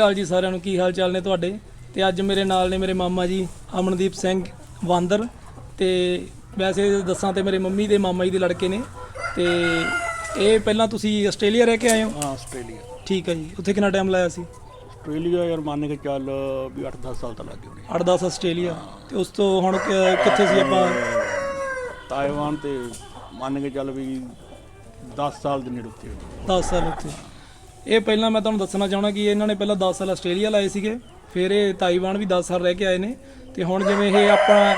ਹਾਲ ਜੀ ਸਾਰਿਆਂ ਨੂੰ ਕੀ ਹਾਲ ਚਾਲ ਨੇ ਤੁਹਾਡੇ? ਤੇ ਅੱਜ ਮੇਰੇ ਨਾਲ ਨੇ ਮੇਰੇ ਮਾਮਾ ਜੀ ਅਮਨਦੀਪ ਸਿੰਘ ਵਾਂਦਰ ਤੇ ਵੈਸੇ ਦੱਸਾਂ ਤੇ ਮੇਰੇ ਮੰਮੀ ਦੇ ਮਾਮਾ ਜੀ ਦੇ ਲੜਕੇ ਨੇ। ਤੇ ਇਹ ਪਹਿਲਾਂ ਤੁਸੀਂ ਆਸਟ੍ਰੇਲੀਆ ਰਹਿ ਕੇ ਆਏ ਹੋ? ਹਾਂ ਆਸਟ੍ਰੇਲੀਆ। ਠੀਕ ਹੈ ਜੀ। ਉੱਥੇ ਕਿੰਨਾ ਟਾਈਮ ਲਾਇਆ ਸੀ? ਆਸਟ੍ਰੇਲੀਆ ਯਾਰ ਮੰਨ ਕੇ ਚੱਲ ਵੀ 8-10 ਸਾਲ ਤਾਂ ਲੱਗ ਗਏ ਹੋਣੇ। 8-10 ਆਸਟ੍ਰੇਲੀਆ। ਤੇ ਉਸ ਤੋਂ ਹੁਣ ਕਿ- ਕਿੱਥੇ ਸੀ ਆਪਾਂ? ਤਾਇਵਾਨ ਤੇ ਮੰਨ ਕੇ ਚੱਲ ਵੀ 10 ਸਾਲ ਦੇ ਨੇੜੇ ਉੱਤੇ 10 ਸਾਲ ਉੱਥੇ। ਇਹ ਪਹਿਲਾਂ ਮੈਂ ਤੁਹਾਨੂੰ ਦੱਸਣਾ ਚਾਹਣਾ ਕਿ ਇਹਨਾਂ ਨੇ ਪਹਿਲਾਂ 10 ਸਾਲ ਆਸਟ੍ਰੇਲੀਆ ਲਾਏ ਸੀਗੇ, ਫਿਰ ਇਹ ਤਾਈਵਾਨ ਵੀ 10 ਸਾਲ ਰਹਿ ਕੇ ਆਏ ਨੇ ਤੇ ਹੁਣ ਜਿਵੇਂ ਇਹ ਆਪਣਾ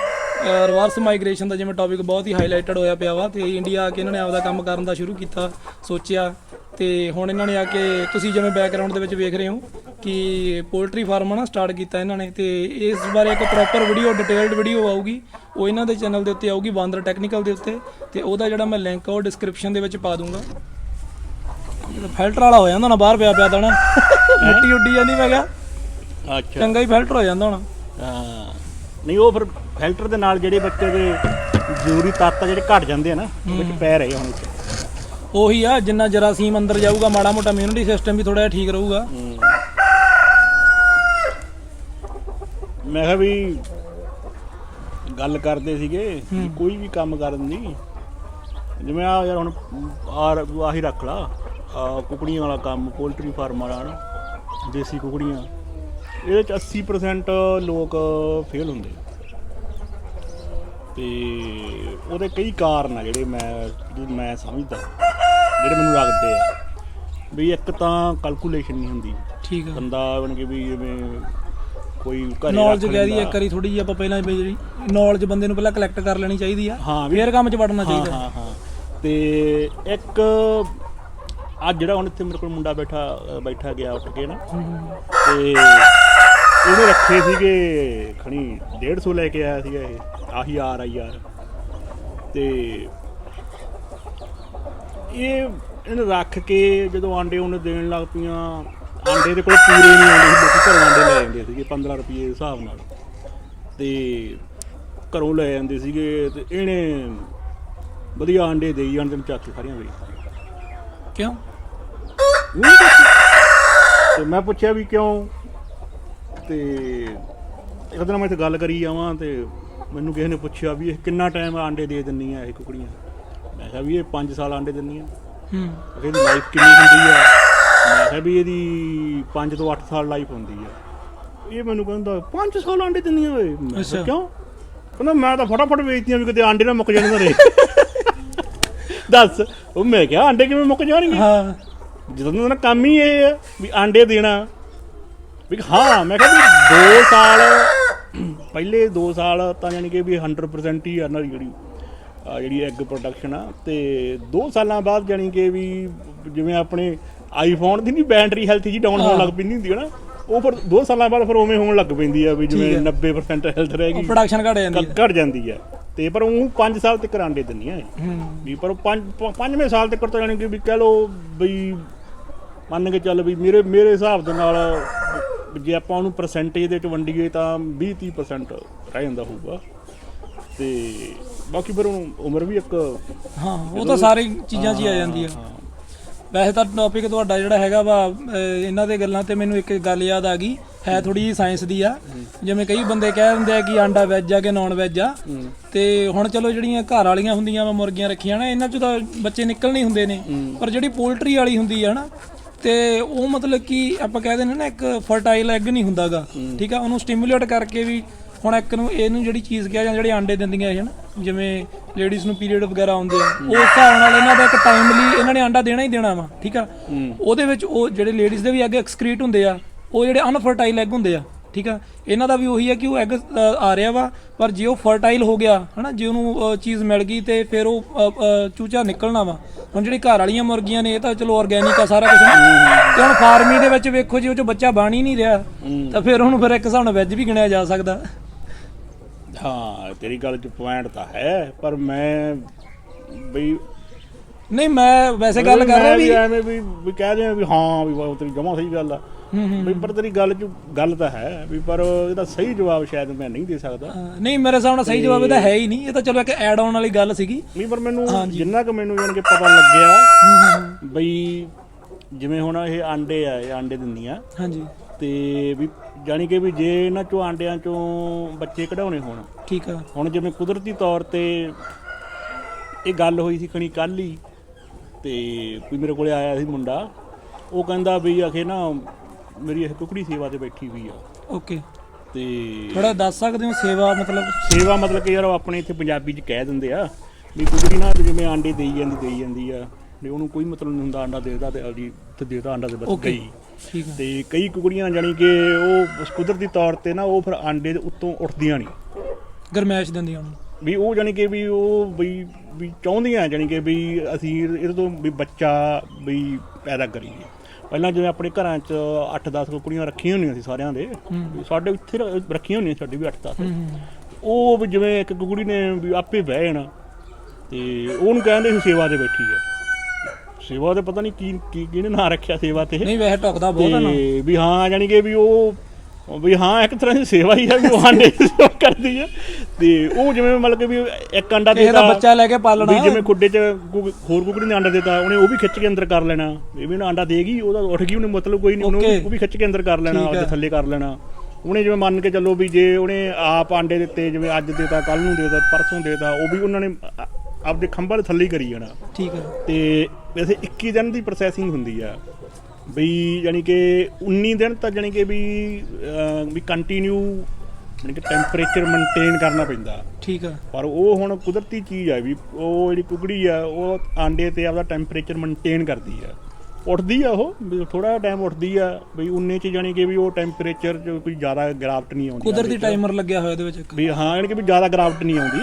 ਰਿਵਰਸ ਮਾਈਗ੍ਰੇਸ਼ਨ ਦਾ ਜਿਵੇਂ ਟੌਪਿਕ ਬਹੁਤ ਹੀ ਹਾਈਲਾਈਟਡ ਹੋਇਆ ਪਿਆ ਵਾ ਤੇ ਇੰਡੀਆ ਆ ਕੇ ਇਹਨਾਂ ਨੇ ਆਪਦਾ ਕੰਮ ਕਰਨ ਦਾ ਸ਼ੁਰੂ ਕੀਤਾ, ਸੋਚਿਆ ਤੇ ਹੁਣ ਇਹਨਾਂ ਨੇ ਆ ਕੇ ਤੁਸੀਂ ਜਿਵੇਂ ਬੈਕਗ੍ਰਾਉਂਡ ਦੇ ਵਿੱਚ ਵੇਖ ਰਹੇ ਹੋ ਕਿ ਪੋਲਟਰੀ ਫਾਰਮ ਨਾ ਸਟਾਰਟ ਕੀਤਾ ਇਹਨਾਂ ਨੇ ਤੇ ਇਸ ਬਾਰੇ ਇੱਕ ਪ੍ਰੋਪਰ ਵੀਡੀਓ ਡਿਟੇਲਡ ਵੀਡੀਓ ਆਊਗੀ, ਉਹ ਇਹਨਾਂ ਦੇ ਚੈਨਲ ਦੇ ਉੱਤੇ ਆਊਗੀ, ਬਾਂਦਰ ਟੈਕਨੀਕਲ ਦੇ ਉੱਤੇ ਤੇ ਉਹਦਾ ਜਿਹੜਾ ਮੈਂ ਲਿੰਕ ਉਹ ਡਿਸਕ੍ਰਿਪਸ਼ਨ ਦੇ ਵਿੱਚ ਪਾ ਦੂੰਗਾ। ਫਿਲਟਰ ਵਾਲਾ ਹੋ ਜਾਂਦਾ ਨਾ ਬਾਹਰ ਪਿਆ ਪਿਆ ਤਾਂ ਨਾ ਮਿੱਟੀ ਉੱਡੀ ਜਾਂਦੀ ਮੈਂ ਕਿਹਾ। ਅੱਛਾ। ਚੰਗਾ ਹੀ ਫਿਲਟਰ ਹੋ ਜਾਂਦਾ ਹੁਣ। ਹਾਂ। ਨਹੀਂ ਉਹ ਫਿਰ ਫਿਲਟਰ ਦੇ ਨਾਲ ਜਿਹੜੇ ਬੱਚੇ ਦੇ ਜ਼ਰੂਰੀ ਤੱਤ ਆ ਜਿਹੜੇ ਘਟ ਜਾਂਦੇ ਆ ਨਾ ਵਿੱਚ ਪੈ ਰਹੇ ਹੁਣ ਇੱਥੇ। ਉਹੀ ਆ ਜਿੰਨਾ ਜਰਾਸੀਮ ਅੰਦਰ ਜਾਊਗਾ ਮਾੜਾ ਮੋਟਾ ਇਮਿਊਨਿਟੀ ਸਿਸਟਮ ਵੀ ਥੋੜਾ ਜਿਹਾ ਠੀਕ ਰਹੂਗਾ। ਮੈਂ ਕਿਹਾ ਵੀ ਗੱਲ ਕਰਦੇ ਸੀਗੇ ਵੀ ਕੋਈ ਵੀ ਕੰਮ ਕਰਨ ਦੀ ਜਿਵੇਂ ਆ ਯਾਰ ਹੁਣ ਆ ਆਹੀ ਰੱਖ ਲਾ। ਕੁਕੜੀਆਂ ਵਾਲਾ ਕੰਮ ਪੋਲਟਰੀ ਫਾਰਮ ਵਾਲਾ ਨਾ ਦੇਸੀ ਕੁਕੜੀਆਂ। ਇਹਦੇ ਚ 80% ਲੋਕ ਫੇਲ ਹੁੰਦੇ ਤੇ ਉਹਦੇ ਕਈ ਕਾਰਨ ਆ ਜਿਹੜੇ ਮੈਂ ਮੈਂ ਸਮਝਦਾ ਜਿਹੜੇ ਮੈਨੂੰ ਲੱਗਦੇ ਆ। ਵੀ ਇੱਕ ਤਾਂ ਕੈਲਕੂਲੇਸ਼ਨ ਨਹੀਂ ਹੁੰਦੀ। ਠੀਕ ਆ। ਬੰਦਾ ਬਣ ਕੇ ਵੀ ਜਿਵੇਂ ਕੋਈ ਘਰੇ ਨੌਲੇਜ ਕਹਿ ਦੀ। ਇੱਕ ਵਾਰੀ ਥੋੜੀ ਜਿਹੀ ਆਪਾਂ ਪਹਿਲਾਂ ਵੀ ਜਿਹੜੀ ਨੌਲੇਜ ਬੰਦੇ ਨੂੰ ਪਹਿਲਾਂ ਕਲੈਕਟ ਕਰ ਲੈਣੀ ਚਾਹੀਦੀ ਆ। ਹਾਂ ਫੇਰ ਕੰਮ 'ਚ ਵੜਨਾ ਚਾਹੀਦਾ। ਹਾਂ ਹਾਂ। ਤੇ ਇੱਕ ਅੱਜ ਜਿਹੜਾ ਹੁਣ ਇੱਥੇ ਮੇਰੇ ਕੋਲ ਮੁੰਡਾ ਬੈਠਾ ਅ, ਬੈਠਾ ਗਿਆ ਉੱਠ ਕੇ ਨਾ ਤੇ ਉਹਨੇ ਰੱਖੇ ਸੀਗੇ ਖਣੀ 150 ਲੈ ਕੇ ਆਇਆ ਸੀਗਾ ਇਹ ਆਹੀ ਆਰ ਆਈ ਯਾਰ ਤੇ ਇਹ ਇਹਨੂੰ ਰੱਖ ਕੇ ਜਦੋਂ ਆਂਡੇ ਉਹਨੇ ਦੇਣ ਲੱਗ ਪਈਆਂ ਆਂਡੇ ਦੇ ਕੋਲ ਪੂਰੇ ਨਹੀਂ ਆਉਂਦੇ ਸੀ ਲੋਕੀ ਘਰੋਂ ਆਂਡੇ ਲੈ ਜਾਂਦੇ ਸੀਗੇ 15 ਰੁਪਏ ਦੇ ਹਿਸਾਬ ਨਾਲ। ਤੇ ਘਰੋਂ ਲੈ ਜਾਂਦੇ ਸੀਗੇ ਤੇ ਇਹਨੇ ਵਧੀਆ ਆਂਡੇ ਦੇਈ ਜਾਂਦੇ ਨੇ ਚੱਕ ਕੇ ਸਾਰੀਆਂ ਵੇਚ ਕਿਉਂ? ਨਹੀਂ ਤੇ ਮੈਂ ਪੁੱਛਿਆ ਵੀ ਕਿਉਂ? ਤੇ ਇੱਕ ਦਿਨ ਮੈਂ ਇੱਥੇ ਗੱਲ ਕਰੀ ਜਾਵਾਂ ਤੇ ਮੈਨੂੰ ਕਿਸੇ ਨੇ ਪੁੱਛਿਆ ਵੀ ਇਹ ਕਿੰਨਾ ਟਾਈਮ ਆਂਡੇ ਦੇ ਦਿੰਦੀਆਂ ਇਹ ਕੁਕੜੀਆਂ? ਮੈਂ ਕਿਹਾ ਵੀ ਇਹ 5 ਸਾਲ ਆਂਡੇ ਦਿੰਦੀਆਂ। ਹੂੰ। ਇਹਦੀ ਲਾਈਫ ਕਿੰਨੀ ਹੁੰਦੀ ਆ? ਮੈਂ ਕਿਹਾ ਵੀ ਇਹਦੀ 5 ਤੋਂ 8 ਸਾਲ ਲਾਈਫ ਹੁੰਦੀ ਆ। ਇਹ ਮੈਨੂੰ ਕਹਿੰਦਾ 5 ਸਾਲ ਆਂਡੇ ਦਿੰਦੀਆਂ ਓਏ। ਮੈਂ ਕਿਹਾ, ਅੱਛਾ। ਕਿਉਂ? ਕਹਿੰਦਾ ਮੈਂ ਤਾਂ ਫਟਾਫਟ ਵੇਚਦੀਆਂ ਵੀ ਕਿਤੇ ਆਂਡੇ ਨਾ ਮੁੱਕ ਜਾਣ ਦੇ ਦੱਸ। ਉਹ ਮੈਂ ਕਿਹਾ ਆਂਡੇ ਕਿਵੇਂ ਮੁੱਕ ਜਾਣਗੇ? ਹਾਂ। ਜਦੋਂ ਦਾ ਕੰਮ ਹੀ ਇਹ ਹੈ ਵੀ ਆਂਡੇ ਦੇਣਾ। ਵੀ ਹਾਂ ਮੈਂ ਕਿਹਾ ਵੀ 2 ਸਾਲ ਪਹਿਲੇ 2 ਸਾਲ ਤਾਂ ਯਾਨੀ ਕਿ ਵੀ 100% ਹੀ ਆ ਦੀ ਜਿਹੜੀ ਆ ਜਿਹੜੀ ਐਗ ਪ੍ਰੋਡਕਸ਼ਨ ਆ। ਤੇ 2 ਸਾਲਾਂ ਬਾਅਦ ਯਾਨੀ ਕਿ ਵੀ ਜਿਵੇਂ ਆਪਣੇ ਆਈਫੋਨ ਦੀ ਨਹੀਂ ਬੈਟਰੀ ਹੈਲਥ ਜੀ ਡਾਊਨ ਹੋਣ ਲੱਗ ਪੈਂਦੀ ਹੁੰਦੀ ਹੈ ਨਾ ਉਹ ਫਿਰ 2 ਸਾਲਾਂ ਬਾਅਦ ਫਿਰ ਉਵੇਂ ਹੋਣ ਲੱਗ ਪੈਂਦੀ ਆ ਵੀ ਜਿਵੇਂ 90% ਹੈਲਥ ਰਹਿ ਗਈ। ਪ੍ਰੋਡਕਸ਼ਨ ਘਟ ਜਾਂਦੀ ਘ- ਘਟ ਜਾਂਦੀ ਆ। ਤੇ ਪਰ ਉਹ 5 ਸਾਲ ਤੱਕ ਆਂਡੇ ਦਿੰਦੀਆਂ ਹੂੰ। ਵੀ ਪਰ ਉਹ ਪੰਜ ਪ- ਪੰਜਵੇਂ ਸਾਲ ਤੱਕ ਤਾਂ ਯਾਨੀ ਕਿ ਵੀ ਕਹਿ ਲਓ ਬਈ ਮੰਨ ਕੇ ਚੱਲ ਵੀ ਮੇਰੇ ਮੇਰੇ ਹਿਸਾਬ ਦੇ ਨਾਲ ਜੇ ਆਪਾਂ ਉਹਨੂੰ ਪਰਸੈਂਟੇਜ ਦੇ ਚ ਵੰਡੀਏ ਤਾਂ 20 30% ਰਹਿ ਜਾਂਦਾ ਹੋਊਗਾ। ਤੇ ਬਾਕੀ ਫਿਰ ਹੁਣ ਉਮਰ ਵੀ ਇੱਕ ਹਾਂ ਉਹ ਤਾਂ ਸਾਰੀ ਚੀਜ਼ਾਂ 'ਚ ਹੀ ਆ ਜਾਂਦੀ ਆ। ਵੈਸੇ ਤਾਂ ਟੌਪਿਕ ਤੁਹਾਡਾ ਜਿਹੜਾ ਹੈਗਾ ਵਾ ਇਹਨਾਂ ਦੇ ਗੱਲਾਂ ਤੇ ਮੈਨੂੰ ਇੱਕ ਗੱਲ ਯਾਦ ਆ ਗਈ। ਹੈ ਥੋੜੀ ਜਿਹੀ ਸਾਇੰਸ ਦੀ ਆ। ਜਿਵੇਂ ਕਈ ਬੰਦੇ ਕਹਿ ਦਿੰਦੇ ਆ ਕਿ ਆਂਡਾ ਵੈਜ ਆ ਕਿ ਨਾਨ ਵੈਜ ਆ। ਤੇ ਹੁਣ ਚਲੋ ਜਿਹੜੀਆਂ ਘਰ ਵਾਲੀਆਂ ਹੁੰਦੀਆਂ ਵਾ ਮੁਰਗੀਆਂ ਰੱਖੀਆਂ ਨਾ ਇਹਨਾਂ 'ਚ ਤਾਂ ਬੱਚੇ ਨਿਕਲਣੇ ਹੁੰਦੇ ਨੇ। ਪਰ ਜਿਹੜੀ ਪੋਲਟਰੀ ਵਾਲੀ ਹੁੰਦੀ ਆ ਨਾ ਤੇ ਉਹ ਮਤਲਬ ਕਿ ਆਪਾਂ ਕਹਿ ਦਿੰਦੇ ਨਾ ਇੱਕ ਫਰਟਾਈਲ ਐਗ ਨਹੀਂ ਹੁੰਦਾਗਾ ਠੀਕ ਆ? ਉਹਨੂੰ ਸਟਿਮੂਲੇਟ ਕਰਕੇ ਵੀ ਹੁਣ ਇੱਕ ਨੂੰ ਇਹਨੂੰ ਜਿਹੜੀ ਚੀਜ਼ ਕਿਹਾ ਜਾਂ ਜਿਹੜੇ ਆਂਡੇ ਦਿੰਦੀਆਂ ਇਹ ਨਾ ਜਿਵੇਂ ਲੇਡੀਜ਼ ਨੂੰ ਪੀਰੀਅਡ ਵਗੈਰਾ ਆਉਂਦੇ ਆ ਉਸ ਹਿਸਾਬ ਨਾਲ ਇਹਨਾਂ ਦਾ ਇੱਕ ਟਾਈਮਲੀ ਇਹਨਾਂ ਨੇ ਆਂਡਾ ਦੇਣਾ ਹੀ ਦੇਣਾ ਵਾ ਠੀਕ ਆ? ਉਹਦੇ ਵਿੱਚ ਉਹ ਜਿਹੜੇ ਲੇਡੀਜ਼ ਦੇ ਵੀ ਐਗ ਐਕਸਕ੍ਰੀਟ ਹੁੰਦੇ ਆ ਉਹ ਜਿਹੜੇ ਅਨਫਰਟਾਈਲ ਐਗ ਹੁੰਦੇ ਆ ਠੀਕ ਆ? ਇਹਨਾਂ ਦਾ ਵੀ ਉਹੀ ਹੈ ਕਿ ਉਹ ਐਗ ਆ ਰਿਹਾ ਵਾ ਪਰ ਜੇ ਉਹ ਫਰਟਾਈਲ ਹੋ ਗਿਆ ਹਨਾ ਜੇ ਉਹਨੂੰ ਚੀਜ਼ ਮਿਲ ਗਈ ਤੇ ਫਿਰ ਉਹ ਚੂਚਾ ਨਿਕਲਣਾ ਵਾ। ਹੁਣ ਜਿਹੜੀ ਘਰ ਵਾਲੀਆਂ ਮੁਰਗੀਆਂ ਨੇ ਇਹ ਤਾਂ ਚਲੋ ਆਰਗੈਨਿਕ ਆ ਸਾਰਾ ਕੁਝ ਤੇ ਹੁਣ ਫਾਰਮੀ ਦੇ ਵਿੱਚ ਵੇਖੋ ਜੀ ਉਹ ਚ ਬੱਚਾ ਬਣ ਹੀ ਨਹੀਂ ਰਿਹਾ ਤਾਂ ਫਿਰ ਉਹਨੂੰ ਫਿਰ ਇੱਕ ਹਿਸਾਬ ਨਾਲ ਵੈਜ ਵੀ ਗਿਣਿਆ ਜਾ ਸਕਦਾ। ਹਾਂ ਤੇਰੀ ਗੱਲ ਚ ਪੁਆਇੰਟ ਤਾਂ ਹੈ ਪਰ ਮੈਂ ਬਈ ਨਹੀਂ ਮੈਂ ਵੈਸੇ ਗੱਲ ਕਰ ਰਿਹਾ ਮੈਂ ਵੀ ਐਵੇਂ ਵੀ ਵੀ ਕਹਿ ਦਿਆਂ ਵੀ ਹਾਂ ਵੀ ਵਾਹ ਤੇਰੀ ਜਮਾ ਸਹੀ ਗੱਲ ਆ। ਵੀ ਪਰ ਤੇਰੀ ਗੱਲ ਚ ਗੱਲ ਤਾਂ ਹੈ ਵੀ ਪਰ ਇਹਦਾ ਸਹੀ ਜਵਾਬ ਸ਼ਾਇਦ ਮੈਂ ਨਹੀਂ ਦੇ ਸਕਦਾ। ਨਹੀਂ ਮੇਰੇ ਹਿਸਾਬ ਨਾਲ ਸਹੀ ਜਵਾਬ ਇਹਦਾ ਹੈ ਹੀ ਨਹੀਂ। ਇਹ ਤਾਂ ਚਲੋ ਇੱਕ ਐਡ ਆਨ ਵਾਲੀ ਗੱਲ ਸੀਗੀ। ਨਹੀਂ ਪਰ ਮੈਨੂੰ ਜਿੰਨਾ ਕਿ ਮੈਨੂੰ ਜਾਣ ਕੇ ਪਤਾ ਲੱਗਿਆ ਬਈ ਜਿਵੇਂ ਹੁਣ ਇਹ ਆਂਡੇ ਆ ਇਹ ਆਂਡੇ ਦਿੰਦੀਆਂ। ਹਾਂਜੀ। ਤੇ ਵੀ ਜਾਣੀ ਕਿ ਵੀ ਜੇ ਇਹਨਾਂ ਚੋਂ ਆਂਡਿਆਂ ਚੋਂ ਬੱਚੇ ਕਢਾਉਣੇ ਹੋਣ। ਠੀਕ ਆ। ਹੁਣ ਜਿਵੇਂ ਕੁਦਰਤੀ ਤੌਰ ਤੇ ਇਹ ਗੱਲ ਹੋਈ ਸੀ ਖਣੀ ਕੱਲ ਹੀ। ਤੇ ਕੋਈ ਮੇਰੇ ਕੋਲੇ ਆਇਆ ਸੀ ਮੁੰਡਾ ਉਹ ਕਹਿੰਦਾ ਵੀ ਆਖੇ ਨਾ ਮੇਰੀ ਇਹ ਕੁਕੜੀ ਸੇਵਾ ਤੇ ਬੈਠੀ ਹੋਈ ਆ। ਓਕੇ। ਤੇ ਥੋੜਾ ਦੱਸ ਸਕਦੇ ਹੋ ਸੇਵਾ ਮਤਲਬ? ਸੇਵਾ ਮਤਲਬ ਕਿ ਯਾਰ ਉਹ ਆਪਣੇ ਇੱਥੇ ਪੰਜਾਬੀ 'ਚ ਕਹਿ ਦਿੰਦੇ ਆ ਵੀ ਕੁਕੜੀ ਨਾ ਜਿਵੇਂ ਆਂਡੇ ਦੇਈ ਜਾਂਦੀ ਦੇਈ ਜਾਂਦੀ ਆ। ਵੀ ਉਹਨੂੰ ਕੋਈ ਮਤਲਬ ਨਹੀਂ ਹੁੰਦਾ ਆਂਡਾ ਦੇਦਾ ਤੇ ਅਜੀ ਤੇ ਦੇਦਾ ਆਂਡਾ ਤੇ ਬਸ ਗਈ ਠੀਕ ਤੇ ਕਈ ਕੁਕੜੀਆਂ ਜਾਣੀ ਕਿ ਉਹ ਉਸ ਕੁਦਰਤੀ ਤੌਰ ਤੇ ਨਾ ਉਹ ਫਿਰ ਆਂਡੇ ਦੇ ਉੱਤੋਂ ਉੱਠਦੀਆਂ ਨਹੀਂ। ਗਰਮੈਸ਼ ਦਿੰਦੀਆਂ ਉਹਨੂੰ। ਵੀ ਉਹ ਜਾਣੀ ਕਿ ਵੀ ਉਹ ਵੀ ਵੀ ਚਾਹੁੰਦੀਆਂ ਜਾਣੀ ਕਿ ਵੀ ਅਸੀਂ ਇਹਦੇ ਤੋਂ ਵੀ ਬੱਚਾ ਵੀ ਪੈਦਾ ਕਰੀਏ। ਪਹਿਲਾਂ ਜਿਵੇਂ ਆਪਣੇ ਘਰਾਂ 'ਚ 8-10 ਕੁਕੜੀਆਂ ਰੱਖੀਆਂ ਹੁੰਦੀਆਂ ਸੀ ਸਾਰਿਆਂ ਦੇ ਸਾਡੇ ਇੱਥੇ ਰੱਖੀਆਂ ਹੁੰਦੀਆਂ ਸਾਡੀ ਵੀ 8-10 ਹੂੰ ਹੂੰ। ਉਹ ਵੀ ਜਿਵੇਂ ਇੱਕ ਕੁਕੜੀ ਨੇ ਵੀ ਆਪੇ ਬਹਿ ਜਾਣਾ ਤੇ ਉਹਨੂੰ ਕਹਿੰਦੇ ਸੀ ਸੇਵਾ ਤੇ ਬੈਠੀ ਹੈ। ਸੇਵਾ ਤੇ ਪਤਾ ਨਹੀਂ ਕੀ ਕੀ ਕਿਹਨੇ ਨਾਂ ਰੱਖਿਆ ਸੇਵਾ ਤੇ। ਨਹੀਂ ਵੈਸੇ ਟੁਕਦਾ ਬਹੁਤ ਨਾ। ਵੀ ਹਾਂ ਜਾਣੀ ਕਿ ਵੀ ਉਹ ਵੀ ਹਾਂ ਇੱਕ ਤਰ੍ਹਾਂ ਦੀ ਸੇਵਾ ਹੀ ਹੈ ਵੀ ਉਹ ਆਂਡੇ ਕਰਦੀ ਹੈ ਤੇ ਉਹ ਜਿਵੇਂ ਮਤਲਬ ਕਿ ਵੀ ਇੱਕ ਅੰਡਾ ਕਿਸੇ ਦਾ ਦੇਤਾ ਬੱਚਾ ਲੈ ਕੇ ਪਾਲਣਾ। ਵੀ ਜਿਵੇਂ ਖੁੱਡੇ 'ਚ ਕੁ- ਹੋਰ ਕੁਕੜੀ ਨੇ ਅੰਡਾ ਦਿੱਤਾ ਉਹਨੇ ਉਹ ਵੀ ਖਿੱਚ ਕੇ ਅੰਦਰ ਕਰ ਲੈਣਾ। ਇਹ ਵੀ ਨਾ ਅੰਡਾ ਦੇਗੀ ਉਹਦਾ ਉੱਠ ਗਈ ਉਹਨੇ ਮਤਲਬ ਕੋਈ ਨਹੀਂ ਉਹਨੂੰ. ਉਹ ਵੀ ਖਿੱਚ ਕੇ ਅੰਦਰ ਕਰ ਲੈਣਾ ਹੈ। ਉਹਦੇ ਥੱਲੇ ਕਰ ਲੈਣਾ। ਉਹਨੇ ਜਿਵੇਂ ਮੰਨ ਕੇ ਚੱਲੋ ਵੀ ਜੇ ਉਹਨੇ ਆਪ ਆਂਡੇ ਦਿੱਤੇ ਜਿਵੇਂ ਅੱਜ ਦੇਤਾ ਕੱਲ ਨੂੰ ਦੇਤਾ ਪਰਸੋਂ ਦੇਤਾ ਉਹ ਵੀ ਉਹਨਾਂ ਨੇ ਆਪਦੇ ਖੰਭਾਂ ਦੇ ਥੱਲੇ ਹੀ ਕਰੀ ਜਾਣਾ। ਠੀਕ ਆ। ਤੇ ਵੈਸੇ 21 ਦਿਨ ਦੀ ਪ੍ਰੋਸੈਸਿੰਗ ਹੁੰਦੀ ਆ। ਬਈ ਯਾਨੀ ਕਿ 19 ਦਿਨ ਤਾਂ ਯਾਨੀ ਕਿ ਵੀ ਅਹ, ਵੀ ਕੰਟੀਨਿਊ ਯਾਨੀ ਕਿ ਟੈਂਪਰੇਚਰ ਮੇਨਟੇਨ ਕਰਨਾ ਪੈਂਦਾ। ਠੀਕ ਆ। ਪਰ ਉਹ ਹੁਣ ਕੁਦਰਤੀ ਚੀਜ਼ ਆ ਵੀ ਉਹ ਜਿਹੜੀ ਕੁਕੜੀ ਆ ਉਹ ਆਂਡੇ ਤੇ ਆਪਦਾ ਟੈਂਪਰੇਚਰ ਮੇਨਟੇਨ ਕਰਦੀ ਆ। ਉੱਠਦੀ ਆ ਉਹ ਥੋੜਾ ਟਾਈਮ ਉੱਠਦੀ ਆ ਵੀ ਉਨੇ ਚ ਜਾਣੀ ਕਿ ਵੀ ਉਹ ਟੈਂਪਰੇਚਰ ਚ ਕੋਈ ਜ਼ਿਆਦਾ ਗਰਾਵਟ ਨਹੀਂ ਆਉਂਦੀ। ਕੁਦਰਤੀ 'ਚ। ਟਾਈਮਰ ਲੱਗਿਆ ਹੋਇਆ ਇਹਦੇ ਵਿੱਚ ਇੱਕ। ਵੀ ਹਾਂ ਯਾਨੀ ਕਿ ਵੀ ਜ਼ਿਆਦਾ ਗਰਾਵਟ ਨਹੀਂ ਆਉਂਦੀ।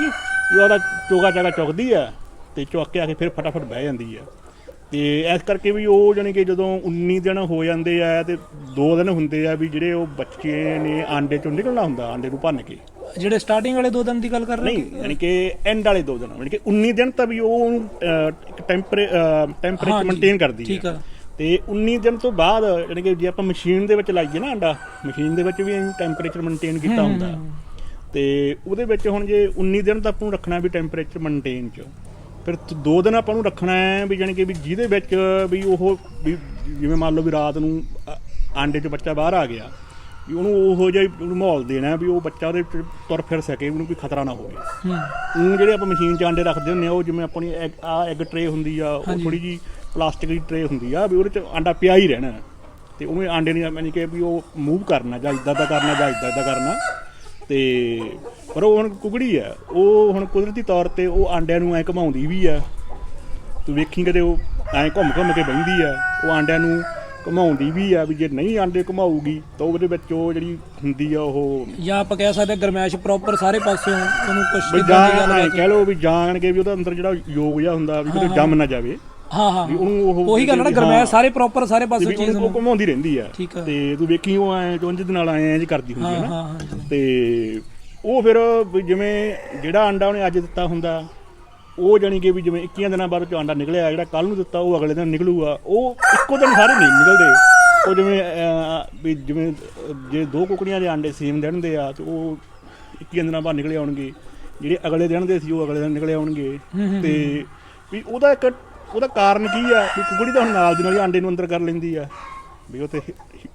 ਵੀ ਉਹਦਾ ਚੋਗਾ ਚਾਗਾ ਚੁੱਕਦੀ ਆ ਤੇ ਚੁੱਕ ਕੇ ਆ ਕੇ ਫਿਰ ਫਟਾਫਟ ਬਹਿ ਜਾਂਦੀ ਆ। ਤੇ ਇਸ ਕਰਕੇ ਵੀ ਉਹ ਜਾਣੀ ਕਿ ਜਦੋਂ 19 ਦਿਨ ਹੋ ਜਾਂਦੇ ਆ ਤੇ 2 ਦਿਨ ਹੁੰਦੇ ਆ ਵੀ ਜਿਹੜੇ ਉਹ ਬੱਚੇ ਨੇ ਆਂਡੇ ਚੋਂ ਨਿਕਲਣਾ ਹੁੰਦਾ ਆਂਡੇ ਨੂੰ ਭੰਨ ਕੇ। ਜਿਹੜੇ ਸਟਾਰਟਿੰਗ ਵਾਲੇ ਦੋ ਦਿਨ ਦੀ ਗੱਲ ਕਰ ਰਹੇ ਨਹੀਂ ਯਾਨੀ ਕਿ ਐਂਡ ਵਾਲੇ 2 ਦਿਨ ਯਾਨੀ ਕਿ 19 ਦਿਨ ਤਾਂ ਵੀ ਉਹ ਇੱਕ ਟੈਂਪਰੇ ਟੈਂਪਰੇਚਰ ਮੇਨਟੇਨ ਕਰਦੀ ਠੀਕ ਆ। ਤੇ 19 ਦਿਨ ਤੋਂ ਬਾਅਦ ਯਾਨੀ ਕਿ ਜੇ ਆਪਾਂ ਮਸ਼ੀਨ ਦੇ ਵਿੱਚ ਲਾਈਏ ਨਾ ਅੰਡਾ ਮਸ਼ੀਨ ਦੇ ਵਿੱਚ ਵੀ ਟੈਂਪਰੇਚਰ ਮੇਨਟੇਨ ਕੀਤਾ ਹੁੰਦਾ। ਤੇ ਉਹਦੇ ਵਿੱਚ ਹੁਣ ਜੇ 19 ਦਿਨ ਤਾਂ ਆਪਾਂ ਨੂੰ ਰੱਖਣਾ ਵੀ ਟੈਂਪਰੇਚਰ ਮੇਨਟੇਨ ਚ। ਫਿਰ 2 ਦਿਨ ਆਪਾਂ ਨੂੰ ਰੱਖਣਾ ਹੈ ਵੀ ਯਾਨੀ ਕਿ ਵੀ ਜਿਹਦੇ ਵਿੱਚ ਵੀ ਉਹ ਵੀ ਜਿਵੇਂ ਮੰਨ ਲਓ ਵੀ ਰਾਤ ਨੂੰ ਆਂਡੇ 'ਚ ਬੱਚਾ ਬਾਹਰ ਆ ਗਿਆ ਵੀ ਉਹਨੂੰ ਉਹੋ ਜਿਹਾ ਹੀ ਉਹਨੂੰ ਮਾਹੌਲ ਦੇਣਾ ਵੀ ਉਹ ਬੱਚਾ ਉਹਦੇ 'ਚ ਤੁਰ ਫਿਰ ਸਕੇ ਉਹਨੂੰ ਕੋਈ ਖਤਰਾ ਨਾ ਹੋਵੇ। ਹੂੰ। ਉਹ ਜਿਹੜੇ ਆਪਾਂ ਮਸ਼ੀਨ 'ਚ ਆਂਡੇ ਰੱਖਦੇ ਹੁੰਦੇ ਆ ਉਹ ਜਿਵੇਂ ਆਪਣੀ ਆ ਐਗ ਟਰੇ ਹੁੰਦੀ ਆ ਉਹ ਥੋੜੀ ਜੀ ਪਲਾਸਟਿਕ ਦੀ ਟਰੇ ਹੁੰਦੀ ਆ ਵੀ ਉਹਦੇ 'ਚ ਆਂਡਾ ਪਿਆ ਹੀ ਰਹਿਣਾ। ਤੇ ਉਵੇਂ ਆਂਡੇ ਨਹੀਂ ਯਾਨੀ ਕਿ ਵੀ ਉਹ ਮੂਵ ਕਰਨਾ ਜਾਂ ਇਦਾਂ ਦਾ ਕਰਨਾ ਜਾਂ ਇਦਾਂ ਦਾ ਕਰਨਾ ਤੇ ਪਰ ਉਹ ਹੁਣ ਕੁਕੜੀ ਆ। ਉਹ ਹੁਣ ਕੁਦਰਤੀ ਤੌਰ ਤੇ ਉਹ ਆਂਡਿਆਂ ਨੂੰ ਐ ਘਮਾਉਂਦੀ ਵੀ ਆ। ਤੂੰ ਵੇਖੀ ਕਦੇ ਉਹ ਐ ਘੁੰਮ ਘੁੰਮ ਕੇ ਬਹਿੰਦੀ ਆ। ਉਹ ਆਂਡਿਆਂ ਨੂੰ ਘਮਾਉਂਦੀ ਵੀ ਆ ਵੀ ਜੇ ਨਹੀਂ ਆਂਡੇ ਘਮਾਊਗੀ ਤਾਂ ਉਹਦੇ ਵਿੱਚ ਉਹ ਜਿਹੜੀ ਹੁੰਦੀ ਆ ਉਹ ਜਾਂ ਆਪਾਂ ਕਹਿ ਸਕਦੇ ਗਰਮੈਸ਼ ਪ੍ਰੋਪਰ ਸਾਰੇ ਪਾਸਿਓਂ ਉਹਨੂੰ ਕੁਛ ਵੀ ਜਾਂ ਐਂ ਕਹਿ ਲਓ ਵੀ ਜਾਣ ਕੇ ਵੀ ਉਹਦਾ ਅੰਦਰ ਜਿਹੜਾ ਯੋਗ ਜਿਹਾ ਹੁੰਦਾ ਵੀ ਕਿਤੇ ਜੰਮ ਨਾ ਜਾਵੇ। ਹਾਂ ਹਾਂ ਵੀ ਉਹਨੂੰ ਉਹ ਉਹੀ ਗੱਲ ਆ ਨਾ। ਗਰਮੈਸ਼ ਸਾਰੇ ਪ੍ਰੋਪਰ ਸਾਰੇ ਪਾਸੇ ਚੀਜ਼ ਉਹ ਨੂੰ ਘੁਮਾਉਂਦੀ ਰਹਿੰਦੀ ਆ। ਠੀਕ ਆ। ਤੇ ਤੂੰ ਵੇਖੀ ਉਹ ਐ ਚੁੰਝ ਦੇ ਨਾਲ ਐ ਇੰਜ ਕਰਦੀ ਹੁੰਦੀ ਹਾਂ ਹੈ ਨਾ। ਹਾਂ। ਤੇ ਉਹ ਫਿਰ ਵੀ ਜਿਵੇਂ ਜਿਹੜਾ ਅੰਡਾ ਉਹਨੇ ਅੱਜ ਦਿੱਤਾ ਹੁੰਦਾ ਉਹ ਜਾਣੀ ਕਿ ਵੀ ਜਿਵੇਂ 21 ਦਿਨਾਂ ਬਾਅਦ ਚ ਅੰਡਾ ਨਿਕਲਿਆ ਜਿਹੜਾ ਕੱਲ ਨੂੰ ਦਿੱਤਾ ਉਹ ਅਗਲੇ ਦਿਨ ਨਿਕਲੂਗਾ ਉਹ ਇੱਕੋ ਦਿਨ ਸਾਰੇ ਨਹੀਂ ਨਿਕਲਦੇ। ਉਹ ਜਿਵੇਂ ਅਹ, ਵੀ ਜਿਵੇਂ ਅਹ, ਜੇ ਦੋ ਕੁਕੜੀਆਂ ਦੇ ਆਂਡੇ ਸੇਮ ਦਿਨ ਦੇ ਆ ਤੇ ਉਹ 21 ਦਿਨਾਂ ਬਾਅਦ ਨਿਕਲੇ ਆਉਣਗੇ। ਜਿਹੜੇ ਅਗਲੇ ਦਿਨ ਦੇ ਸੀ ਉਹ ਅਗਲੇ ਦਿਨ ਨਿਕਲੇ ਆਉਣਗੇ। ਤੇ ਵੀ ਉਹਦਾ ਇੱਕ ਉਹਦਾ ਕਾਰਨ ਕੀ ਆ? ਵੀ ਕੁਕੜੀ ਤਾਂ ਹੁਣ ਨਾਲ ਦੀ ਨਾਲ ਹੀ ਆਂਡੇ ਨੂੰ ਅੰਦਰ ਕਰ ਲੈਂਦੀ ਆ। ਵੀ ਉਹ ਤੇ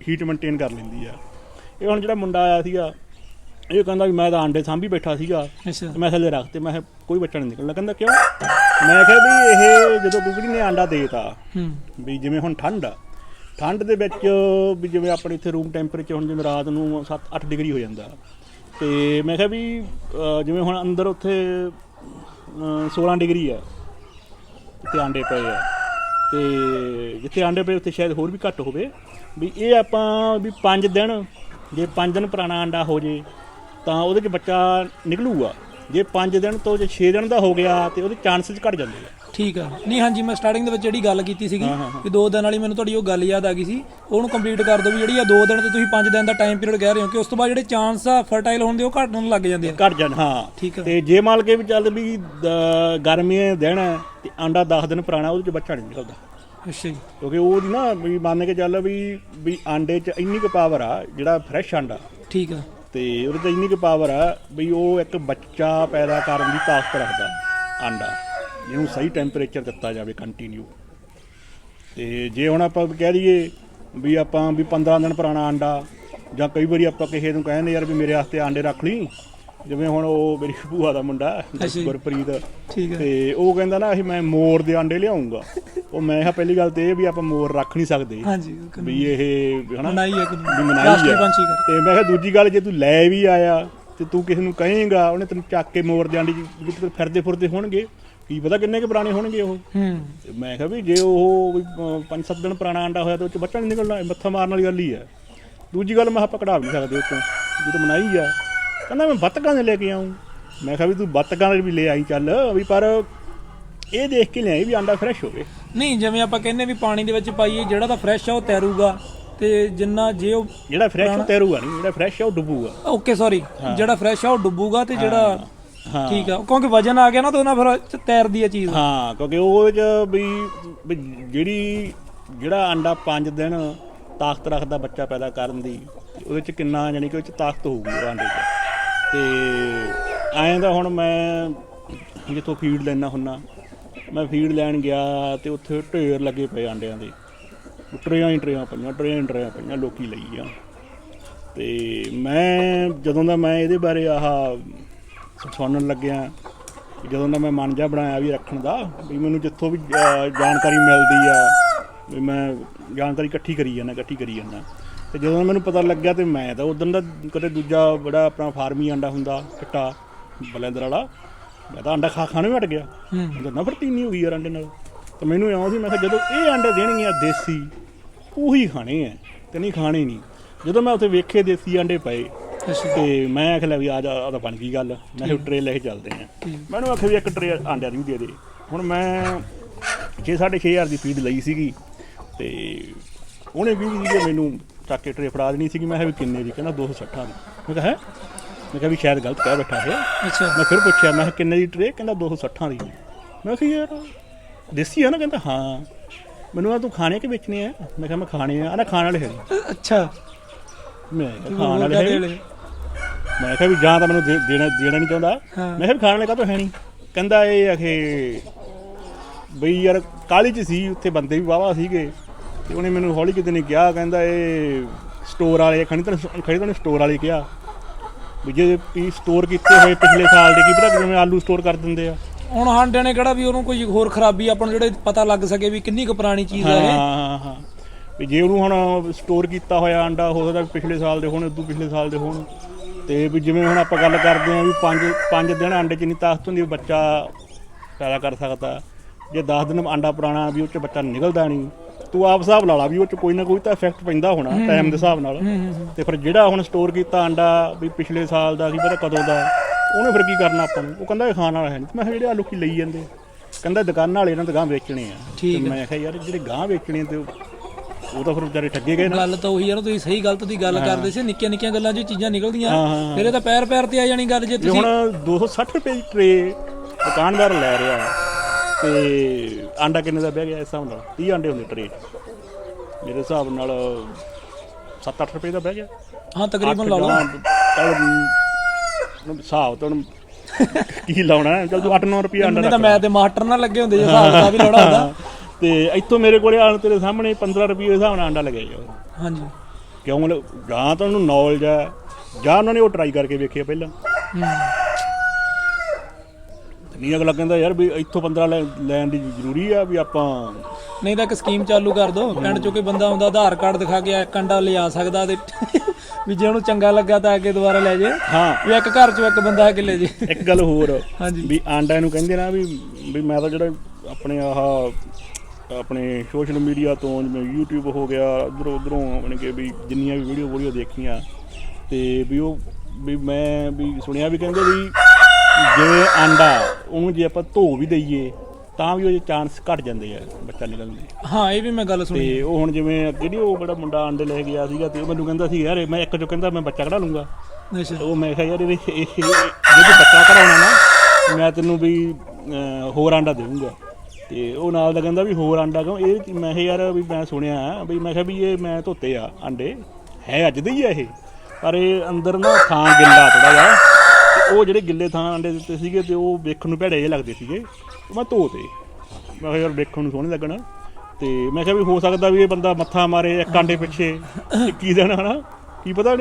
ਹੀਟ ਮੇਨਟੇਨ ਕਰ ਲੈਂਦੀ ਆ। ਇਹ ਹੁਣ ਜਿਹੜਾ ਮੁੰਡਾ ਆਇਆ ਸੀਗਾ ਇਹ ਕਹਿੰਦਾ ਵੀ ਮੈਂ ਤਾਂ ਆਂਡੇ ਸਾਂਭੀ ਬੈਠਾ ਸੀਗਾ। ਤੇ ਮੈਂ ਥੱਲੇ ਰੱਖ ਤੇ ਮੈਂ ਕਿਹਾ ਕੋਈ ਬੱਚਾ ਨਹੀਂ ਨਿਕਲਣਾ। ਕਹਿੰਦਾ ਕਿਉਂ? ਮੈਂ ਕਿਹਾ ਵੀ ਇਹ ਜਦੋਂ ਕੁਕੜੀ ਨੇ ਆਂਡਾ ਦੇਤਾ ਵੀ ਜਿਵੇਂ ਹੁਣ ਠੰਡ ਆ। ਠੰਡ ਦੇ ਵਿੱਚ ਵੀ ਜਿਵੇਂ ਆਪਣੇ ਇੱਥੇ ਰੂਮ ਟੈਂਪਰੇਚਰ ਹੁਣ ਜਿਵੇਂ ਰਾਤ ਨੂੰ 7-8 ਡਿਗਰੀ ਹੋ ਜਾਂਦਾ। ਤੇ ਮੈਂ ਕਿਹਾ ਵੀ ਜਿਵੇਂ ਹੁਣ ਅੰਦਰ ਉੱਥੇ ਅਹ, 16 ਡਿਗਰੀ ਆ। ਤੇ ਆਂਡੇ ਪਏ ਆ। ਤੇ ਜਿੱਥੇ ਆਂਡੇ ਪਏ, ਉੱਥੇ ਸ਼ਾਇਦ ਹੋਰ ਵੀ ਘੱਟ ਹੋਵੇ। ਵੀ ਇਹ ਆਪਾਂ ਵੀ 5 ਦਿਨ, ਜੇ 5 ਦਿਨ ਪੁਰਾਣਾ ਆਂਡਾ ਹੋ ਜੇ, ਤਾਂ ਉਹਦੇ 'ਚ ਬੱਚਾ ਨਿਕਲੂਗਾ। ਜੇ 5 ਦਿਨ ਤੋਂ ਜੇ 6 ਦਿਨ ਦਾ ਹੋ ਗਿਆ ਤੇ ਉਹਦੇ ਚਾਂਸਸ ਘਟ ਜਾਂਦੇ ਆ। ਠੀਕ ਆ। ਨਹੀਂ ਹਾਂਜੀ ਮੈਂ ਸਟਾਰਟਿੰਗ ਦੇ ਵਿੱਚ ਜਿਹੜੀ ਗੱਲ ਕੀਤੀ ਸੀਗੀ ਵੀ ਦੋ ਦਿਨ ਵਾਲੀ ਮੈਨੂੰ ਤੁਹਾਡੀ ਉਹ ਗੱਲ ਯਾਦ ਆ ਗਈ ਸੀ। ਉਹਨੂੰ ਕੰਪਲੀਟ ਕਰ ਦਿਓ ਵੀ ਜਿਹੜੀ ਆ ਦੋ ਦਿਨ ਤੇ ਤੁਸੀਂ ਪੰਜ ਦਿਨ ਦਾ ਟਾਈਮ ਪੀਰੀਅਡ ਕਹਿ ਰਹੇ ਹੋ ਕਿ ਉਸ ਤੋਂ ਬਾਅਦ ਜਿਹੜੇ ਚਾਂਸ ਆ ਫਰਟਾਈਲ ਹੋਣ ਦੇ ਉਹ ਘਟਣ ਲੱਗ ਜਾਂਦੇ ਆ। ਘਟ ਜਾਣ ਹਾਂ। ਠੀਕ ਆ। ਤੇ ਜੇ ਮੰਨ ਕੇ ਵੀ ਚੱਲ ਵੀ ਗਰਮੀਆਂ ਦੇ ਦਿਨ ਹੈ ਤੇ ਆਂਡਾ 10 ਦਿਨ ਪੁਰਾਣਾ ਉਹਦੇ 'ਚ ਬੱਚਾ ਨਹੀਂ ਨਿਕਲਦਾ ਅੱਛਾ ਜੀ। ਕਿਉਂਕਿ ਉਹਦੀ ਨਾ ਵੀ ਮੰਨ ਕੇ ਚੱਲ ਵੀ ਵੀ ਆਂਡੇ 'ਚ ਇੰਨੀ ਕੁ ਪਾਵਰ ਆ ਜਿਹੜਾ ਫਰੈਸ਼ ਆਂਡਾ। ਠੀਕ ਆ। ਤੇ ਉਹਦੇ 'ਤੇ ਇੰਨੀ ਕੁ ਪਾਵਰ ਆ ਵੀ ਉਹ ਇੱਕ ਬੱਚਾ ਪੈਦਾ ਕਰਨ ਦੀ ਤਾਕਤ ਰੱਖਦਾ, ਆਂਡਾ। ਜਿਹਨੂੰ ਸਹੀ ਟੈਂਪਰੇਚਰ ਦਿੱਤਾ ਜਾਵੇ ਕੰਟੀਨਿਊ ਤੇ ਜੇ ਹੁਣ ਆਪਾਂ ਕਹਿ ਦਈਏ ਵੀ ਆਪਾਂ ਵੀ 15 ਦਿਨ ਪੁਰਾਣਾ ਆਂਡਾ ਜਾਂ ਕਈ ਵਾਰੀ ਆਪਾਂ ਕਿਸੇ ਨੂੰ ਕਹਿੰਦੇ ਯਾਰ ਵੀ ਮੇਰੇ ਵਾਸਤੇ ਆਂਡੇ ਰੱਖ ਲਈ ਜਿਵੇਂ ਹੁਣ ਉਹ ਮੇਰੀ ਭੂਆ ਦਾ ਮੁੰਡਾ ਜੀ। ਗੁਰਪ੍ਰੀਤ। ਠੀਕ ਹੈ। ਤੇ ਉਹ ਕਹਿੰਦਾ ਨਾ ਅਸੀਂ ਮੈਂ ਮੋਰ ਦੇ ਆਂਡੇ ਲਿਆਉਂਗਾ। ਉਹ ਮੈਂ ਕਿਹਾ ਪਹਿਲੀ ਗੱਲ ਤੇ ਇਹ ਵੀ ਆਪਾਂ ਮੋਰ ਰੱਖ ਨਹੀਂ ਸਕਦੇ। ਹਾਂਜੀ ਵੀ ਇਹ ਹਨਾ ਮਨਾਈ ਹੈ ਵੀ ਕਾਨੂੰਨ ਮਨਾਹੀ ਰਾਸ਼ਟਰੀ। ਪੰਛੀ ਕਰ ਤੇ ਮੈਂ ਕਿਹਾ ਦੂਜੀ ਗੱਲ ਜੇ ਤੂੰ ਲੈ ਵੀ ਆਇਆ ਤੇ ਤੂੰ ਕਿਸੇ ਨੂੰ ਕਹੇਂਗਾ ਉਹਨੇ ਤੈਨੂੰ ਚੱਕ ਕੇ ਮੋਰ ਦੇ ਆਂਡੇ ਤੱਕ ਫਿਰਦੇ ਫੁਰਦੇ ਹੋਣਗੇ। ਕੀ ਪਤਾ ਕਿੰਨੇ ਕੁ ਪੁਰਾਣੇ ਹੋਣਗੇ ਉਹ। ਹੂੰ। ਤੇ ਮੈਂ ਕਿਹਾ ਵੀ ਜੇ ਉਹ ਵੀ 5-7 ਦਿਨ ਪੁਰਾਣਾ ਆਂਡਾ ਹੋਇਆ ਤਾਂ ਉਹ ਚ ਬੱਚਾ ਨਹੀਂ ਨਿਕਲਣਾ ਇਹ ਮੱਥਾ ਮਾਰਨ ਵਾਲੀ ਗੱਲ ਹੀ ਹੈ। ਦੂਜੀ ਗੱਲ ਮੈਂ ਆਪਾਂ ਕਢਾ ਵੀ ਨਹੀਂ ਸਕਦੇ ਉਹ ਤੋਂ। ਜੇ ਤੂੰ ਮਨਾਈ ਆ। ਕਹਿੰਦਾ ਮੈਂ ਬੱਤਕਾਂ ਦੇ ਲੈ ਕੇ ਆਉਂ ਮੈਂ ਕਿਹਾ ਵੀ ਤੂੰ ਬੱਤਕਾਂ ਦੇ ਵੀ ਲੈ ਆਈ ਚੱਲ ਵੀ ਪਰ ਇਹ ਦੇਖ ਕੇ ਲਿਆਈ ਵੀ ਆਂਡਾ ਫਰੈਸ਼ ਹੋਵੇ। ਨਹੀਂ ਜਿਵੇਂ ਆਪਾਂ ਕਹਿੰਦੇ ਵੀ ਪਾਣੀ ਦੇ ਵਿੱਚ ਪਾਈਏ ਜਿਹੜਾ ਤਾਂ ਫਰੈਸ਼ ਆ ਉਹ ਤੈਰੂਗਾ। ਤੇ ਜਿੰਨਾ ਜੇ ਉਹ ਜਿਹੜਾ ਫਰੈਸ਼ ਤੈਰੂਗਾ ਨਹੀਂ ਜਿਹੜਾ ਫਰੈਸ਼ ਆ ਉਹ ਡੁੱਬੂਗਾ। ਓਕੇ ਸੌਰੀ ਜਿਹੜਾ ਫਰੈਸ਼ ਆ ਉਹ ਡੁੱਬੂਗਾ ਤੇ ਜਿਹੜਾ ਹਾਂ ਠੀਕ ਆ। ਕਿਉਂਕਿ ਵਜਨ ਆ ਗਿਆ ਨਾ ਤਾਂ ਉਹਨਾਂ ਫਿਰ ਤੈਰਦੀ ਆ ਚੀਜ਼। ਹਾਂ ਕਿਉਂਕਿ ਉਹਦੇ ਚ ਵੀ ਜਿਹੜੀ ਜਿਹੜਾ ਆਂਡਾ 5 ਦਿਨ ਤਾਕਤ ਰੱਖਦਾ ਬੱਚਾ ਪੈਦਾ ਕਰਨ ਦੀ ਉਹਦੇ ਚ ਕਿੰਨਾ ਯਾਨੀ ਕਿ ਉਹ ਚ ਤਾਕਤ ਹੋਊਗੀ ਉਹ ਆਂਡੇ 'ਚ। ਤੇ ਐਂ ਦਾ ਹੁਣ ਮੈਂ ਜਿੱਥੋਂ ਫੀਡ ਲੈਣਾ ਹੁੰਨਾ, ਮੈਂ ਫੀਡ ਲੈਣ ਗਿਆ ਤੇ ਉੱਥੇ ਢੇਰ ਲੱਗੇ ਪਏ ਆਂਡਿਆਂ ਦੇ। ਟਰੇਆਂ ਹੀ ਟਰੇਆਂ ਪਈਆਂ, ਟਰੇਆਂ ਹੀ ਟਰੇਆਂ ਪਈਆਂ ਲੋਕੀ ਲਈ ਆ। ਤੇ ਮੈਂ ਜਦੋਂ ਦਾ ਮੈਂ ਇਹਦੇ ਬਾਰੇ ਆਹ ਸੁਣਨ ਲੱਗਿਆ, ਜਦੋਂ ਦਾ ਮੈਂ ਮਨ ਜਾ ਬਣਾਇਆ ਵੀ ਰੱਖਣ ਦਾ, ਵੀ ਮੈਨੂੰ ਜਿੱਥੋਂ ਵੀ ਜਾਣਕਾਰੀ ਮਿਲਦੀ ਆ, ਵੀ ਮੈਂ ਜਾਣਕਾਰੀ ਇਕੱਠੀ ਕਰੀ ਜਾਂਦਾ, ਇਕੱਠੀ ਕਰੀ ਜਾਂਦਾ। ਤੇ ਜਦੋਂ ਮੈਨੂੰ ਪਤਾ ਲੱਗਿਆ ਤੇ ਮੈਂ ਤਾਂ ਉਦੋਂ ਦਾ ਕਦੇ ਦੂਜਾ ਬੜਾ ਆਪਣਾ ਫਾਰਮੀ ਆਂਡਾ ਹੁੰਦਾ ਚਿੱਟਾ ਬਲੈਂਦਰ ਵਾਲਾ ਮੈਂ ਤਾਂ ਆਂਡਾ ਖਾ ਖਾਣੇ ਵੀ ਹਟ ਗਿਆ। ਉਹਦਾ ਨਫ਼ਰਤ ਹੀ ਨਹੀਂ ਹੋ ਗਈ ਯਾਰ ਆਂਡੇ ਨਾਲ। ਤਾਂ ਮੈਨੂੰ ਇਉਂ ਸੀ ਮੈਂ ਕਿਹਾ ਜਦੋਂ ਇਹ ਆਂਡੇ ਦੇਣਗੀਆਂ ਦੇਸੀ ਉਹੀ ਖਾਣੇ ਆ ਤੇ ਨਹੀਂ ਖਾਣੇ ਨਹੀਂ। ਜਦੋਂ ਮੈਂ ਉੱਥੇ ਵੇਖੇ ਦੇਸੀ ਆਂਡੇ ਪਏ ਤੇ ਮੈਂ ਆਖਿਆ ਲੈ ਵੀ ਆ ਜਾ ਆ ਤਾਂ ਬਣ ਗਈ ਗੱਲ। ਮੈਂ ਕਿਹਾ ਟਰੇ ਲੈ ਕੇ ਚੱਲਦੇ ਆ। ਮੈਨੂੰ ਆਖਿਆ ਵੀ ਇੱਕ ਟਰੇ ਆਂਡਿਆਂ ਦੀ ਦੇ ਦੇ। ਹੁਣ ਮੈਂ 6 ਹਜ਼ਾਰ ਦੀ ਫੀਡ ਲਈ ਸੀਗੀ ਤੇ ਉਹਨੇ ਵੀ ਜੀ ਮੈਨੂੰ ਚੱਕ ਕੇ ਟਰੇ ਫੜਾ ਦੇਣੀ ਸੀਗੀ ਮੈਂ ਕਿਹਾ ਵੀ ਕਿੰਨੇ ਦੀ? ਕਹਿੰਦਾ 260 ਦੀ। ਮੈਂ ਕਿਹਾ ਹੈ? ਮੈਂ ਕਿਹਾ ਵੀ ਸ਼ਾਇਦ ਗਲਤ ਕਹਿ ਬੈਠਾ ਹੈ ਅੱਛਾ। ਮੈਂ ਫਿਰ ਪੁੱਛਿਆ ਮੈਂ ਕਿਹਾ ਕਿੰਨੇ ਦੀ ਟਰੇ? ਕਹਿੰਦਾ 260 ਦੀ। ਮੈਂ ਕਿਹਾ ਯਾਰ ਦੇਸੀ ਆ ਨਾ? ਕਹਿੰਦਾ ਹਾਂ। ਮੈਨੂੰ ਆ ਤੂੰ ਖਾਣੇ ਕਿ ਵੇਚਣੇ ਆ? ਮੈਂ ਕਿਹਾ ਮੈਂ ਖਾਣੇ ਆ। ਨਾ ਖਾਣ ਵਾਲੇ ਹੈ। ਅੱਛਾ। ਮੈਂ ਤੂੰ ਖਾਣ ਵਾਲੇ ਹੈ? ਮੈਂ ਕਿਹਾ ਵੀ ਜਾਂ ਤਾਂ ਮੈਨੂੰ ਦੇਣਾ ਦੇਣਾ ਨਹੀਂ ਚਾਹੁੰਦਾ। ਮੈਂ ਕਿਹਾ ਵੀ ਖਾਣ ਵਾਲੇ ਕਾਹਤੋਂ ਹੈ ਨਹੀਂ? ਕਹਿੰਦਾ ਇਹ ਆਖੇ ਬਈ ਯਾਰ ਕਾਲੀ ਚ ਸੀ ਉੱਥੇ ਬੰਦੇ ਵੀ ਵਾਵਾ ਸੀਗੇ। ਤੇ ਉਹਨੇ ਮੈਨੂੰ ਹੌਲੀ ਕਿਤੇ ਨੇ ਕਿਹਾ ਕਹਿੰਦਾ ਇਹ ਸਟੋਰ ਵਾਲੇ ਖਣੀ ਤਾਂ ਖਣੀ ਤਾਂ ਸਟੋਰ ਵਾਲੇ ਕਿਹਾ। ਵੀ ਜੇ ਪੀ ਸਟੋਰ ਕੀਤੇ ਹੋਏ ਪਿਛਲੇ ਸਾਲ ਦੇ ਕੀ ਪਤਾ ਜਿਵੇਂ ਆਲੂ ਸਟੋਰ ਕਰ ਦਿੰਦੇ ਆ। ਹੁਣ ਹਾਂਡਿਆਂ ਨੇ ਕਿਹੜਾ ਵੀ ਉਹਨੂੰ ਕੋਈ ਹੋਰ ਖਰਾਬੀ ਆਪਾਂ ਨੂੰ ਜਿਹੜੇ ਪਤਾ ਲੱਗ ਸਕੇ ਵੀ ਕਿੰਨੀ ਕੁ ਪੁਰਾਣੀ ਚੀਜ਼ ਆ ਹਾਂ ਇਹ ਹਾਂ ਹਾਂ। ਵੀ ਜੇ ਉਹਨੂੰ ਹੁਣ ਸਟੋਰ ਕੀਤਾ ਹੋਇਆ ਅੰਡਾ ਹੋ ਸਕਦਾ ਵੀ ਪਿਛਲੇ ਸਾਲ ਦੇ ਹੋਣ ਉਦੋਂ ਪਿਛਲੇ ਸਾਲ ਦੇ ਹੋਣ। ਤੇ ਵੀ ਜਿਵੇਂ ਹੁਣ ਆਪਾਂ ਗੱਲ ਕਰਦੇ ਆਂ ਵੀ 5 5 ਦਿਨ ਅੰਡੇ 'ਚ ਨਹੀਂ ਤਾਕਤ ਹੁੰਦੀ ਵੀ ਬੱਚਾ ਪੈਦਾ ਕਰ ਸਕਦਾ। ਜੇ 10 ਦਿਨ ਅੰਡਾ ਪੁਰਾਣਾ ਵੀ ਉਹ 'ਚ ਬੱਚਾ ਨਿਕਲਦਾ ਨਹੀਂ। ਤੂੰ ਆਪ ਹਿਸਾਬ ਲਾ ਲਾ ਵੀ ਉਹ 'ਚ ਕੋਈ ਨਾ ਕੋਈ ਤਾਂ ਇਫੈਕਟ ਪੈਂਦਾ ਹੋਣਾ ਟਾਈਮ ਦੇ ਹਿਸਾਬ ਨਾਲ। ਤੇ ਫਿਰ ਜਿਹੜਾ ਹੁਣ ਸਟੋਰ ਕੀਤਾ ਅੰਡਾ ਵੀ ਪਿਛਲੇ ਸਾਲ ਦਾ ਸੀ ਪਤਾ ਕਦੋਂ ਦਾ ਉਹਨੇ ਫਿਰ ਕੀ ਕਰਨਾ ਆਪਾਂ ਨੂੰ? ਉਹ ਕਹਿੰਦਾ ਇਹ ਖਾਣ ਵਾਲਾ ਹੈ ਨਹੀਂ ਮੈਂ ਕਿਹਾ ਜਿਹੜੇ ਆ ਲੋਕੀ ਲਈ ਜਾਂਦੇ ਕਹਿੰਦਾ ਦੁਕਾਨਾਂ ਵਾਲੇ ਇਹਨਾਂ ਤੋਂ ਗਾਂ ਵੇਚਣੇ ਆ। ਤੇ ਮੈਂ ਕਿਹਾ ਯਾਰ ਜਿਹੜੇ ਗਾਂ ਵੇਚਣੇ ਤੇ ਉਹ ਤਾਂ ਫਿਰ ਵਿਚਾਰੇ ਠੱਗੇ ਗਏ ਨਾ। ਗੱਲ ਤਾਂ ਉਹੀ ਆ ਨਾ ਤੁਸੀਂ ਸਹੀ ਗਲਤ ਦੀ ਗੱਲ ਕਰਦੇ ਸੀ ਨਿੱਕੀਆਂ ਨਿੱਕੀਆਂ ਗੱਲਾਂ 'ਚ ਹੀ ਚੀਜ਼ਾਂ ਨਿਕਲਦੀਆਂ। ਹਾਂ, ਹਾਂ, ਫਿਰ ਇਹ ਤਾਂ ਪੈਰ ਪੈਰ ਤੇ ਆ ਜਾਣੀ ਗੱਲ ਜੇ ਤੁਸੀਂ ਹੁਣ 260 ਰੁਪਏ ਦੀ ਟਰੇ ਦੁਕਾਨਦਾਰ ਲੈ ਰਿਹਾ। ਤੇ ਆਂਡਾ ਕਿੰਨੇ ਦਾ ਬਹਿ ਗਿਆ ਇਸ ਹਿਸਾਬ ਨਾਲ? 30 ਆਂਡੇ ਹੁੰਦੇ ਟਰੇ ਮੇਰੇ ਹਿਸਾਬ ਨਾਲ 7-8 ਰੁਪਏ ਦਾ ਬਹਿ ਗਿਆ। ਹਾਂ ਤਕਰੀਬਨ ਲਾ ਲਓ। ਚੱਲ ਹਿਸਾਬ ਤਾਂ ਹੁਣ ਕੀ ਲਾਉਣਾ ਹੈ? ਚੱਲ ਤੂੰ 8-9 ਰੁਪਏ ਆਂਡਾ ਨਹੀਂ ਤਾਂ ਰੱਖ ਮੈਂ ਤੇ ਮਾਸਟਰ ਨਾ ਲੱਗੇ ਹੁੰਦੇ ਜੇ ਹਿਸਾਬ ਦਾ ਵੀ ਲੋੜਾ ਹੁੰਦਾ। ਤੇ ਇੱਥੋਂ ਮੇਰੇ ਕੋਲੇ ਆਣ ਤੇਰੇ ਸਾਹਮਣੇ 15 ਰੁਪਏ ਦੇ ਹਿਸਾਬ ਨਾਲ ਆਂਡਾ ਲੱਗਿਆ ਜੀ ਹਾਂਜੀ। ਕਿਉਂ? ਮਤਲਬ ਜਾਂ ਤਾਂ ਉਹਨੂੰ ਨੌਲੇਜ ਹੈ ਜਾਂ ਉਹਨਾਂ ਨੇ ਉਹ ਟਰਾਈ ਕਰਕੇ ਵੇਖਿਆ ਪਹਿਲਾਂ। ਹੂੰ। ਨਹੀਂ ਅਗਲਾ ਕਹਿੰਦਾ ਯਾਰ ਵੀ ਇੱਥੋਂ 15 ਲੈ- ਲੈਣ ਦੀ ਜ਼ਰੂਰੀ ਆ ਵੀ ਆਪਾਂ ਨਹੀਂ ਤਾਂ ਇੱਕ ਸਕੀਮ ਚਾਲੂ ਕਰ ਦੋ। ਪਿੰਡ ਚੋਂ ਕੋਈ ਬੰਦਾ ਆਉਂਦਾ ਆਧਾਰ ਕਾਰਡ ਦਿਖਾ ਕੇ ਇੱਕ ਅੰਡਾ ਲਿਆ ਸਕਦਾ ਤੇ ਵੀ ਜੇ ਉਹਨੂੰ ਚੰਗਾ ਲੱਗਾ ਤਾਂ ਅੱਗੇ ਦੁਬਾਰਾ ਲੈ ਜੇ। ਹਾਂ। ਵੀ ਇੱਕ ਘਰ ਚੋਂ ਇੱਕ ਬੰਦਾ ਆ ਕੇ ਲੈ ਜੇ। ਇੱਕ ਗੱਲ ਹੋਰ ਹਾਂਜੀ। ਵੀ ਆਂਡਾ ਨੂੰ ਕਹਿੰਦੇ ਨਾ ਵੀ ਵੀ ਮੈਂ ਤਾਂ ਜਿਹੜਾ ਆਪਣੇ ਆਹ ਆਪਣੇ ਸੋਸ਼ਲ ਮੀਡੀਆ ਤੋਂ ਜਿਵੇਂ YouTube ਹੋ ਗਿਆ ਉਧਰੋਂ ਉਧਰੋਂ ਆਪਣੇ ਕਿ ਵੀ ਜਿੰਨੀਆਂ ਵੀ ਵੀਡੀਓ ਵੀਡੀਓ ਦੇਖੀਆਂ ਤੇ ਵੀ ਉਹ ਵੀ ਮੈਂ ਵੀ ਸੁਣਿਆ ਵੀ ਕਹਿੰਦੇ ਵੀ ਜੇ ਆਂਡਾ ਉਹਨੂੰ ਜੇ ਆਪਾਂ ਧੋ ਵੀ ਦਈਏ ਤਾਂ ਵੀ ਉਹਦੇ ਚਾਂਸ ਘਟ ਜਾਂਦੇ ਆ ਬੱਚਾ ਨਿਕਲਣ ਦੇ। ਹਾਂ ਇਹ ਵੀ ਮੈਂ ਗੱਲ ਸੁਣੀ। ਤੇ ਉਹ ਹੁਣ ਜਿਵੇਂ ਅੱਗੇ ਨੀ ਉਹ ਬੜਾ ਮੁੰਡਾ ਆਂਡੇ ਲੈ ਗਿਆ ਸੀਗਾ ਤੇ ਉਹ ਮੈਨੂੰ ਕਹਿੰਦਾ ਸੀ ਯਾਰ ਮੈਂ ਇੱਕ ਚੋਂ ਕਹਿੰਦਾ ਮੈਂ ਬੱਚਾ ਕਢਾ ਲੂੰਗਾ। ਅੱਛਾ। ਉਹ ਮੈਂ ਕਿਹਾ ਯਾਰ ਇਹ ਇਹ- ਜੇ ਬੱਚਾ ਕਢਾਉਣਾ ਨਾ ਮੈਂ ਤੈਨੂੰ ਵੀ ਹੋਰ ਆਂਡਾ ਦੇਵਾਂਗਾ ਤੇ ਉਹ ਨਾਲ ਦਾ ਕਹਿੰਦਾ ਵੀ ਹੋਰ ਆਂਡਾ ਕਿਉਂ? ਇਹ ਮੈਂ ਕਿਹਾ ਯਾਰ ਵੀ ਮੈਂ ਸੁਣਿਆ ਵੀ ਮੈਂ ਕਿਹਾ ਵੀ ਇਹ ਮੈਂ ਧੋਤੇ ਆ ਆਂਡੇ। ਹੈ ਅੱਜ ਦੇ ਹੀ ਆ ਇਹ। ਪਰ ਇਹ ਅੰਦਰ ਨਾ ਥਾਂ ਗਿੱਲਾ ਥੋੜਾ ਜਿਹਾ। ਉਹ ਜਿਹੜੇ ਗਿੱਲੇ ਥਾਂ ਆਂਡੇ ਦਿੱਤੇ ਸੀਗੇ ਤੇ ਉਹ ਵੇਖਣ ਨੂੰ ਭੈੜੇ ਜਿਹੇ ਲੱਗਦੇ ਸੀਗੇ ਉਹ ਮੈਂ ਧੋਤੇ ਮੈਂ ਕਿਹਾ ਯਾਰ ਵੇਖਣ ਨੂੰ ਸੋਹਣੇ ਲੱਗਣ। ਤੇ ਮੈਂ ਕਿਹਾ ਵੀ ਹੋ ਸਕਦਾ ਵੀ ਇਹ ਬੰਦਾ ਮੱਥਾ ਮਾਰੇ, ਇੱਕ ਆਂਡੇ ਪਿੱਛੇ 21 ਦਿਨ ਹਨਾ? ਕੀ ਪਤਾ